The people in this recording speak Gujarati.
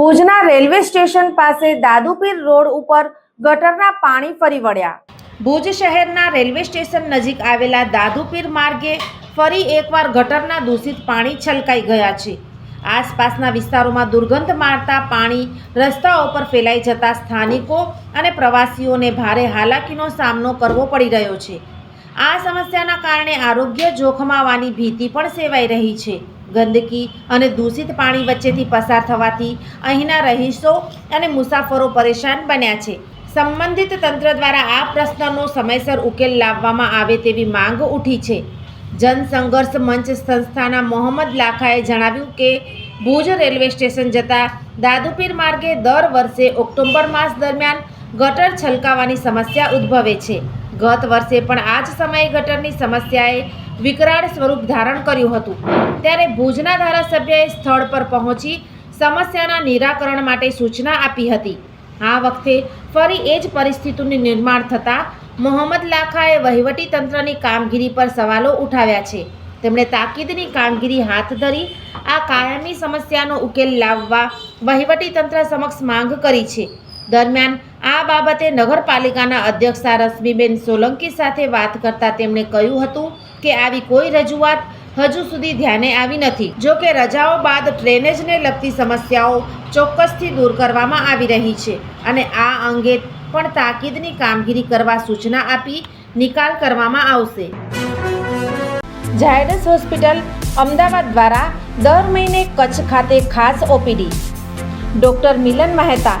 ભુજના રેલવે સ્ટેશન પાસે દાદુપીર રોડ ઉપર ગટરના પાણી ફરી વળ્યા. ભુજ શહેરના રેલવે સ્ટેશન નજીક આવેલા દાદુપીર માર્ગે ફરી એકવાર ગટરના દૂષિત પાણી છલકાઈ ગયા છે. આસપાસના વિસ્તારોમાં દુર્ગંધ મારતા પાણી રસ્તાઓ પર ફેલાઈ જતા સ્થાનિકો અને પ્રવાસીઓને ભારે હાલાકીનો સામનો કરવો પડી રહ્યો છે. આ સમસ્યાના કારણે આરોગ્ય જોખમાવાની ભીતિ પણ સેવાઈ રહી છે. ગંદકી અને દૂષિત પાણી વચ્ચેથી પસાર થવાથી અહીંના રહીશો અને મુસાફરો પરેશાન બન્યા છે. સંબંધિત તંત્ર દ્વારા આ પ્રશ્નનો સમયસર ઉકેલ લાવવામાં આવે તેવી માંગ ઉઠી છે. જનસંઘર્ષ મંચ સંસ્થાના મોહમ્મદ લાખાએ જણાવ્યું કે, ભુજ રેલવે સ્ટેશન જતા દાદુપીર માર્ગે દર વર્ષે ઓક્ટોબર માસ દરમિયાન ગટર છલકાવાની સમસ્યા ઉદ્ભવે છે. ગત વર્ષે પણ આ જ સમયે ગટરની સમસ્યાએ વિકરાળ સ્વરૂપ ધારણ કર્યું હતું. ત્યારે ભુજના ધારાસભ્યએ સ્થળ પર પહોંચી સમસ્યાના નિરાકરણ માટે સૂચના આપી હતી. આ વખતે ફરી એ જ પરિસ્થિતિનું નિર્માણ થતાં મોહમ્મદ લાખાએ વહીવટી તંત્રની કામગીરી પર સવાલો ઉઠાવ્યા છે. તેમણે તાકીદની કામગીરી હાથ ધરી આ કાયમી સમસ્યાનો ઉકેલ લાવવા વહીવટી તંત્ર સમક્ષ માંગ કરી છે. દરમિયાન આ બાબતે નગરપાલિકાના અધ્યક્ષા રશ્મિબેન સોલંકી સાથે વાત કરતા તેમણે કહ્યું હતું કે આવી કોઈ રજૂઆત હજુ સુધી ધ્યાને આવી નથી. જો કે રજાઓ બાદ ડ્રેનેજને લગતી સમસ્યાઓ ચોક્કસથી દૂર કરવામાં આવી રહી છે અને આ અંગે પણ તાકીદની કામગીરી કરવા સૂચના આપી નિકાલ કરવામાં આવશે. ઝાયડસ હોસ્પિટલ અમદાવાદ દ્વારા દર મહિને કચ્છ ખાતે ખાસ OPD. Doctor Milan Mehta